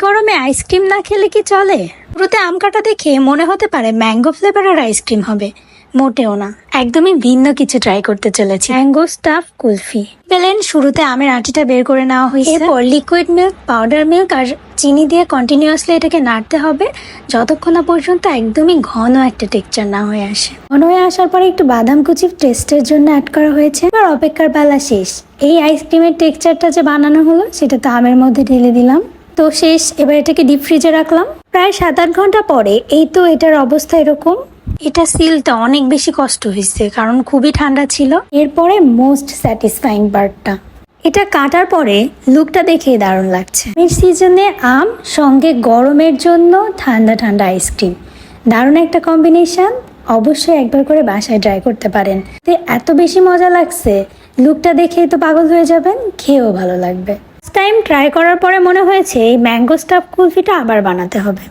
গরমে আইসক্রিম না খেলে কি চলে? শুরুতে আম কাটা দেখে মনে হতে পারে ম্যাঙ্গো ফ্লেভারের আইসক্রিম হবে। মোটেও না। একদমই ভিন্ন কিছু ট্রাই করতে চলেছি। Mango stuff kulfi. পেলেন শুরুতে আমের আটিটা বের করে নেওয়া হয়েছে। এরপর লিকুইড মিল্ক পাউডার মিল্ক আর চিনি দিয়ে কন্টিনিউয়াসলি এটাকে নাড়তে হবে। যতক্ষণ না পর্যন্ত একদমই ঘন একটা টেক্সচার না হয়ে আসে। ঘন হয়ে আসার পরে একটু বাদাম কুচি টেস্টের জন্য অ্যাড করা হয়েছে। এবার অপেক্ষার বেলা শেষ। এই আইসক্রিমের টেক্সচারটা যে বানানো হলো, সেটা তো আমের মধ্যে ঢেলে দিলাম। তো শেষ এবার এটাকে ডিপ ফ্রিজে রাখলাম। প্রায় সাত আট ঘণ্টা পরে এই তো এটার অবস্থা এরকম। এটা সিলটা অনেক বেশি কষ্ট হয়েছে কারণ খুবই ঠান্ডা ছিল। এরপরে মোস্ট স্যাটিসফাইং পার্টটা এটা কাটার পরে লুকটা দেখে দারুণ লাগছে। এর সিজনে আম সঙ্গে গরমের জন্য ঠান্ডা ঠান্ডা আইসক্রিম দারুণ একটা কম্বিনেশন অবশ্যই একবার করে বাসায় ট্রাই করতে পারেন। তো এত বেশি মজা লাগছে লুকটা দেখেই তো পাগল হয়ে যাবেন খেয়েও ভালো লাগবে। টাইম ট্রাই করার পরে মনে হয়েছে এই ম্যাঙ্গো স্টাফ কুলফিটা আবার বানাতে হবে।